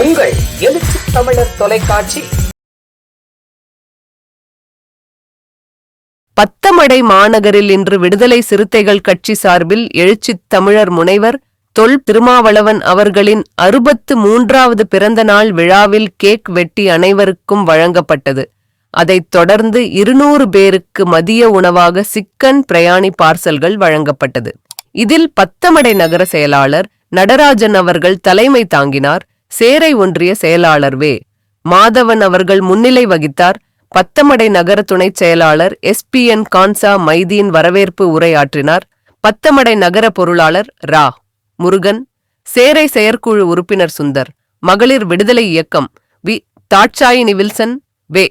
உங்கள் எழுச்சி தமிழர் தொலைக்காட்சி. பத்தமடை மாநகரில் இன்று விடுதலை சிறுத்தைகள் கட்சி சார்பில் எழுச்சித் தமிழர் முனைவர் தொல் திருமாவளவன் அவர்களின் அறுபத்து மூன்றாவது பிறந்த நாள் விழாவில் கேக் வெட்டி அனைவருக்கும் வழங்கப்பட்டது. அதைத் தொடர்ந்து இருநூறு பேருக்கு மதிய உணவாக சிக்கன் பிரயாணி பார்சல்கள் வழங்கப்பட்டது. இதில் பத்தமடை நகர செயலாளர் நடராஜன் அவர்கள் தலைமை தாங்கினார். சேரை ஒன்றிய செயலாளர் வே. மாதவன் அவர்கள் முன்னிலை வகித்தார். பத்தமடை நகர துணைச் செயலாளர் எஸ்பிஎன் கான்சா மைதீன் வரவேற்பு உரையாற்றினார். பத்தமடை நகர பொருளாளர் ரா. முருகன். சேரை செயற்குழு உறுப்பினர் சுந்தர். மகளிர் விடுதலை இயக்கம். வி. தாட்சாயினி வில்சன். வே.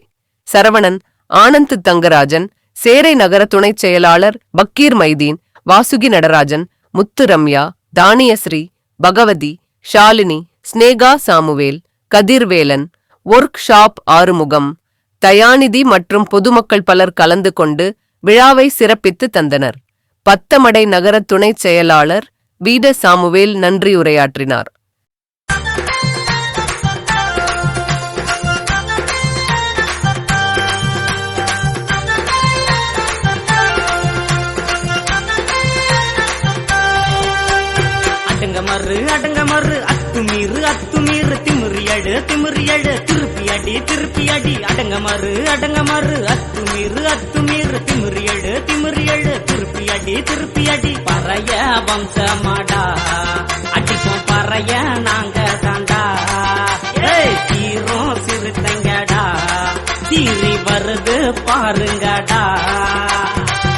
சரவணன். ஆனந்த் தங்கராஜன். சேரை நகர துணைச் செயலாளர் Pakkir Maideen. Vasuki Natarajan. Muthu Ramya Dhaniyasri. Bhagavathi. Shalini. Sneha Samuel Kathirvelan workshop Arumugam Dayanidhi மற்றும் பொதுமக்கள் பலர் கலந்து கொண்டு விழாவை சிறப்பித்து தந்தனர். பத்தமடை நகர துணைச் செயலாளர் வீட சாமுவேல் நன்றி உரையாற்றினார். அடங்க மறு அடங்க மறு திமிரி அடு திருப்பி அடி திருப்பி அடி. அடங்க மாறு அடங்க மறு. அத்துமீறு அத்துமீறு. திமிரி அடு திமிரி அடு திருப்பி அடி திருப்பி அடி. பறைய வம்சமாடா. அடிப்போம் பறைய நாங்க தாண்டா தீரும் சிறுத்தங்கடா. தீரி வருது பாருங்கடா.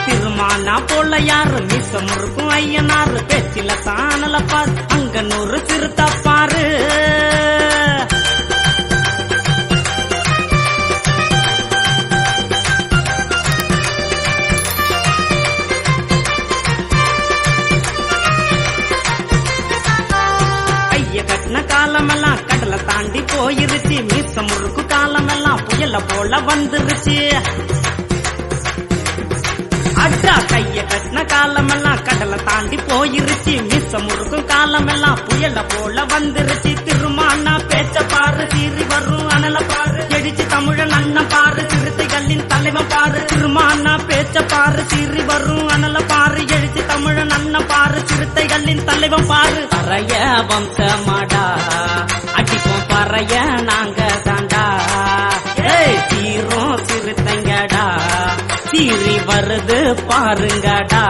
திருமானா போல யாரு? மிசம் இருக்கும் ஐயனாரு. பேச்சில தானல பாரு. அங்க நூறு சிறுத்த போயிருச்சு. மிசம் முறுக்கு காலமெல்லாம் புயல போல வந்துருச்சு. அட்டா கைய கட்டின காலமெல்லாம் கடலை தாண்டி போயிருச்சு. மிச முறுக்கும் காலமெல்லாம் புயல போல வந்துருச்சு. திருமானா பேச்ச பாரு சீறி வரும் அனல பாரு. எடிச்சு தமிழன் அண்ணன் பாரு சிறுத்தைகளின் தலைவன் பாரு. திருமானா பேச்ச பாரு சீறி வரும் அனல பாரு. எழுச்சி தமிழன் அண்ணன் பாரு சிறுத்தைகளின் தலைவன் பாரு. அறைய வம்சமாடா. மாடா பறைய நாங்க தாண்டா. தீரும் சிறுத்தைங்கடா சீறி வருது பாருங்கடா.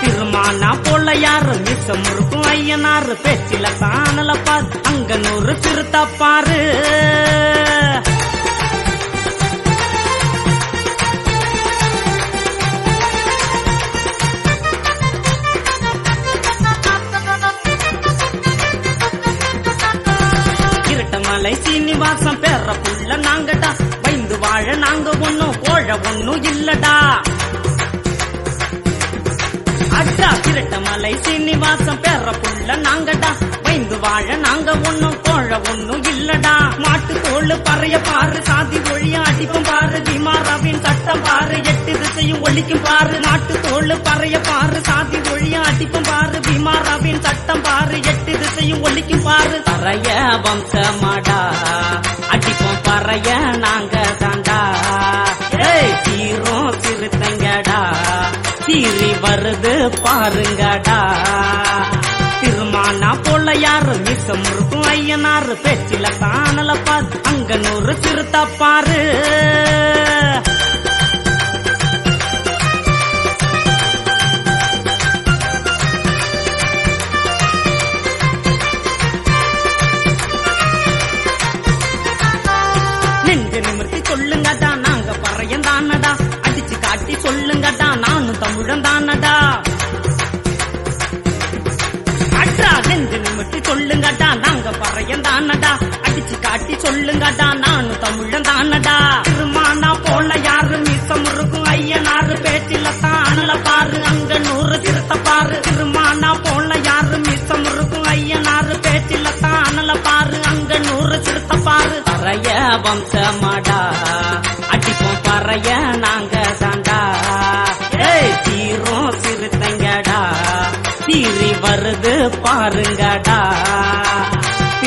திருமானா போல யாரு? மிச்சம் இருக்கும் ஐயனாரு. பேச்சில தானல பாரு. அங்க நூறு பாரு. பாசம் பெற புள்ள நாங்கடா. வைந்து வாழ நாங்க ஒண்ணும் கோழ ஒண்ணும் இல்லடா. அட்டா அட்ரா மலை சீனிவாசம் பெற புள்ள நாங்கடா. வைந்து வாழ நாங்க ஒண்ணும் கோழ ஒண்ணும் இல்லடா. மாட்டு தோல் பறைய பாரு சாதி ஒழிய அடிக்கும் பாரு பீமாராவின் சட்டம் பாரு எட்டு திசையும் ஒழிக்கும் பாரு நாட்டு தோல் பறைய பாரு சாதி ஒழிய அடிக்கும் பாரு பீமாராவின் சட்டம் பாரு எட்டு திசையும் ஒழிக்கும் பாரு. பறைய வம்சமாடா. பறைய நாங்க தாண்டா. ஏய் தீரும் சிறுத்தைங்கடா சீறி வருது பாருங்கடா. திருமானா போல யாரு மிசம் இருக்கும் ஐயனாரு பேச்சில தானல பாரு. அங்க நூறு பாரு. அடிச்சு சொல்லுங்கடா நானும் தமிழன் தானடா. திருமானா போல யாரு? மிசம் இருக்கும் ஐயனாரு பேச்சில தானல பாரு அங்க நூறு திருத்த பாரு. திருமானா போல யாரு? மிசம் இருக்கும் ஐயனாரு பேச்சில தானல பாரு அங்க நூறு திருத்த பாரு. பறைய வம்சமாடா அடிப்போம் பறைய நாங்க தாண்டா. ஏய் தீரும் சிறுத்தைங்கடா தீரி வருது பாருங்கடா.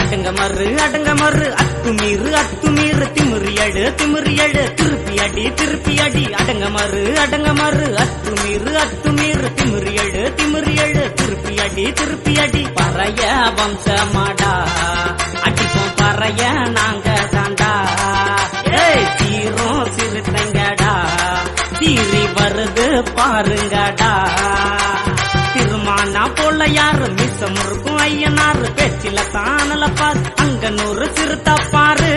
அடங்க மறு அடங்க மறு. அத்துமீறு அத்துமீறு. திமிரி அடு திமிரி அடு திருப்பி அடி திருப்பி அடி. அடங்க மறு அடங்க மறு. அத்துமீறு அத்துமீறு. திமிரி அடு திமிரி அடு திருப்பி அடி திருப்பி அடி. பறைய வம்சமாடா. அடிப்போம் பறைய நாங்க தாண்டா ஏய் தீரும் சிறுத்தைங்கடா. தீரி வருது பாருங்க. யாரு மிசம் இருக்கும் ஐயனாரு பேச்சில தானல பாரு அங்க நூறு பாரு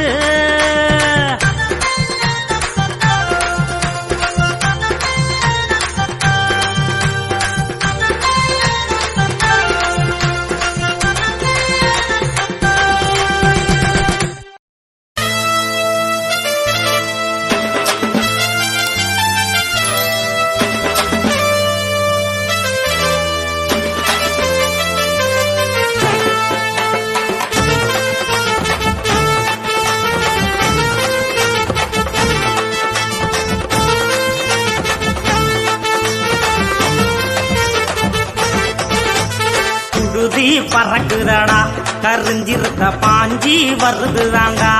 பறக்குதடா. கருஞ்சிருக்க பாஞ்சி வருதுதாங்கா.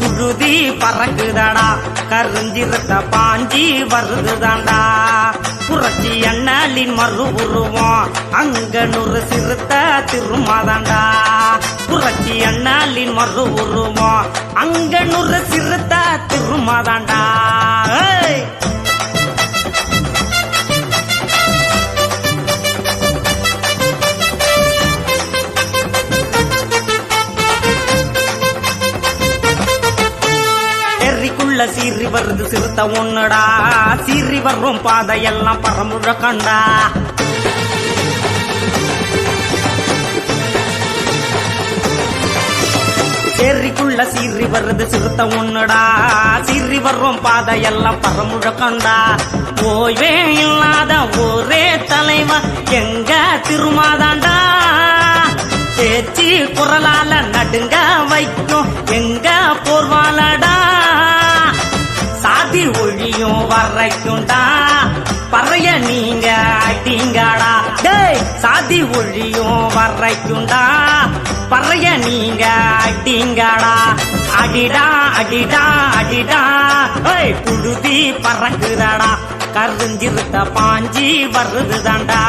குருதி பறக்குதடா. கருஞ்சிருக்க பாஞ்சி வருதுதாண்டா. புரட்சி அண்ணலின் மறு உருவம். அங்க நூறு சிறுத்த திருமாதாண்டா. புரட்சி அண்ணலின் மறு உருவம். அங்க நூறு சிறுத்த திருமாதாண்டா. உள்ள சீறி வருது சிறுத்த ஒண்ணுடா சீறி வர்றோம் பாதையெல்லாம் பரமுழ கண்டா. சேரிக்குள்ள சீறி வருது சிறுத்த ஒண்ணுடா சீறி வர்றோம் பாதையெல்லாம் பரமுழ கண்டா. ஓய்வே இல்லாத ஒரே தலைவன் எங்க திருமாதாண்டா? பேச்சு குரலால நடுங்க ஒழியும் வரைக்கும்டா பறைய நீங்க அடிங்கடா டேய் சாதி ஒழியும் வரைக்கும்டா பறைய நீங்க அடிங்கடா அடிடா அடிடா அடிடா. ஏய் புழுதி பறக்குதடா. கருஞ்சிருத்த பாஞ்சி வருதுதாண்டா.